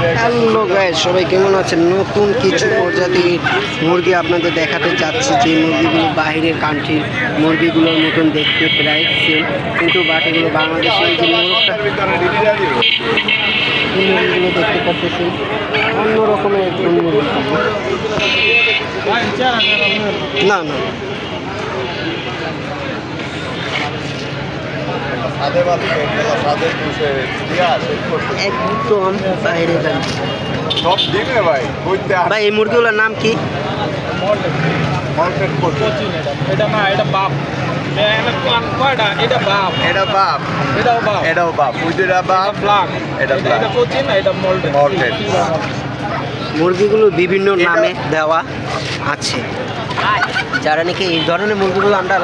Hello guys সবাই কেমন আছেন? নতুন কিছু প্রজাতির মুরগি আপনাদের দেখাতে চাচ্ছি। যে মুরগিগুলো বাইরের কান্ট্রির মুরগিগুলোর মতন দেখতে প্রায় সেম কিন্তু বাট এগুলো বাংলাদেশে যে মুরগিগুলো দেখতে পাচ্ছেন অন্য রকমের মুরগি। না না সাদে বাদ সাদে পুষে দিয়া শেষ করতে একদম বাইরে কান্ট্রি সব দিনে ভাই কইতে ভাই এই মুরগিগুলোর নাম কি? এটা। না এটা বাপ। এটা প্লান কয়টা? এটা বাপ। এটা বাপ। এটাও বাপ। এটাও বাপ। উইটা বাপ এটা এটা কোচিন এটা মোল্ডেন মুরগিগুলো বিভিন্ন নামে দেওয়া আছে। যারা নাকি এই ধরনের মুরগিগুলো আমরা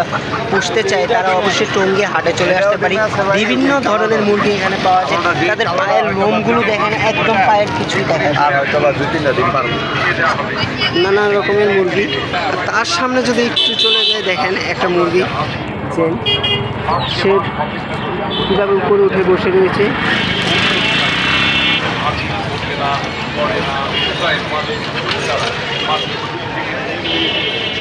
পুষতে চাই তারা অবশ্যই টঙ্গি হাটে চলে আসতে পারি। বিভিন্ন ধরনের মুরগি এখানে পাওয়া যায়। তাদের পায়ের লোমগুলো দেখেন একদম পায়ের কিছুই দেখেন। নানা রকমের মুরগি। তার সামনে যদি একটু চলে যায় দেখেন একটা মুরগি। সে কীভাবে উপরে উঠে বসে রয়েছে।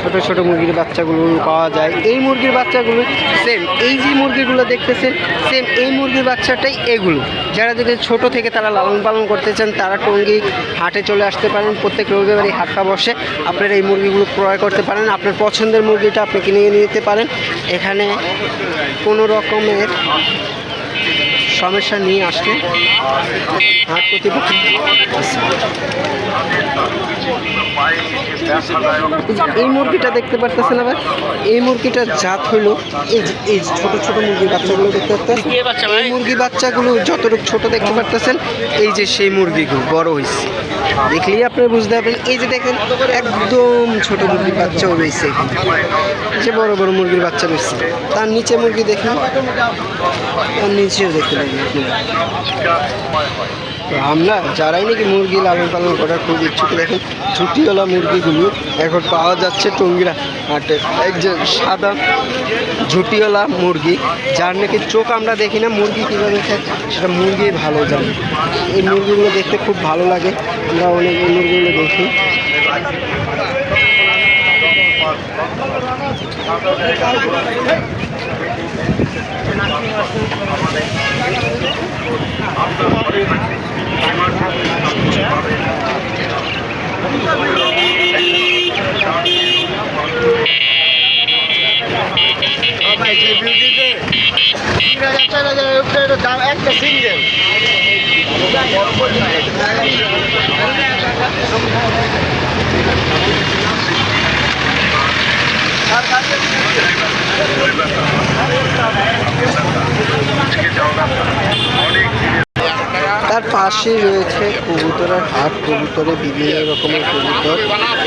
ছোট ছোট মুরগির বাচ্চাগুলো পাওয়া যায়। এই মুরগির বাচ্চাগুলো সেম এই যে মুরগিগুলো দেখতেছেন সেম এই মুরগির বাচ্চাটাই এগুলো। যারা যদি ছোট থেকে তারা লালন পালন করতে চান, তারা টঙ্গি হাটে চলে আসতে পারেন। প্রত্যেক রবিবারই হাটটা বসে আপনারা এই মুরগিগুলো ক্রয় করতে পারেন। আপনার পছন্দের মুরগিটা আপনি কিনে নিতে পারেন। এখানে কোনো রকমের সমস্যা নিয়ে আসলে হাট কর্তৃপক্ষ এই মুরগিটা দেখতে পারতেছেন আবার? এই মুরগিটার জাত হইল এই যে এই ছোট ছোট মুরগির বাচ্চাগুলো দেখতে পাচ্ছেন এই মুরগি বাচ্চাগুলো যতটুকু ছোট দেখতে পারতেছেন এই যে সেই মুরগিগুলো বড় হয়েছে দেখলেই আপনি বুঝতে পারবেন। এই যে দেখেন একদম ছোট মুরগির বাচ্চাও রয়েছে এখানে। এই যে বড় বড় মুরগির বাচ্চা রয়েছে। তার নিচে মুরগি দেখেন। তার নিচেও দেখতে পাবেন আপনারা আমরা যারাই নাকি মুরগি লালন পালন করার খুব ইচ্ছুক দেখেন ছুটিওয়ালা মুরগিগুলো এখন পাওয়া যাচ্ছে টঙ্গিরা হাটে এক যে সাদা ঝুটিওয়ালা মুরগি, যার নাকি চোখ আমরা দেখি না, মুরগি কীভাবে খায়, সেটা মুরগি ভালো জানে। এই মুরগিগুলো দেখতে খুব ভালো লাগে। আমরা অনেক মুরগিগুলো দেখি। তার পাশেই রয়েছে কবুতরের হাট কবুতরে বিভিন্ন রকমের কবুতর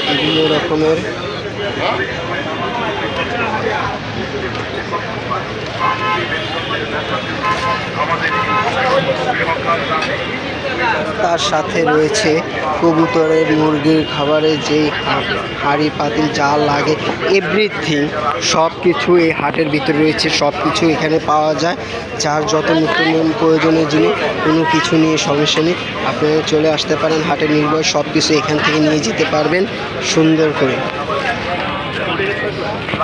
বিভিন্ন রকমের তার সাথে রয়েছে কবুতরের মুরগির খাবারের যেই হাঁড়ি পাতিল যা লাগে এভরিথিং সব কিছু এই হাটের ভিতরে রয়েছে সব কিছু এখানে পাওয়া যায়। যার যত নতুন প্রয়োজনীয় জিনিস কোনো কিছু নিয়ে সমস্যা নেই। আপনারা চলে আসতে পারেন হাটে নির্ভর সব কিছু এখান থেকে নিয়ে যেতে পারবেন সুন্দর করে।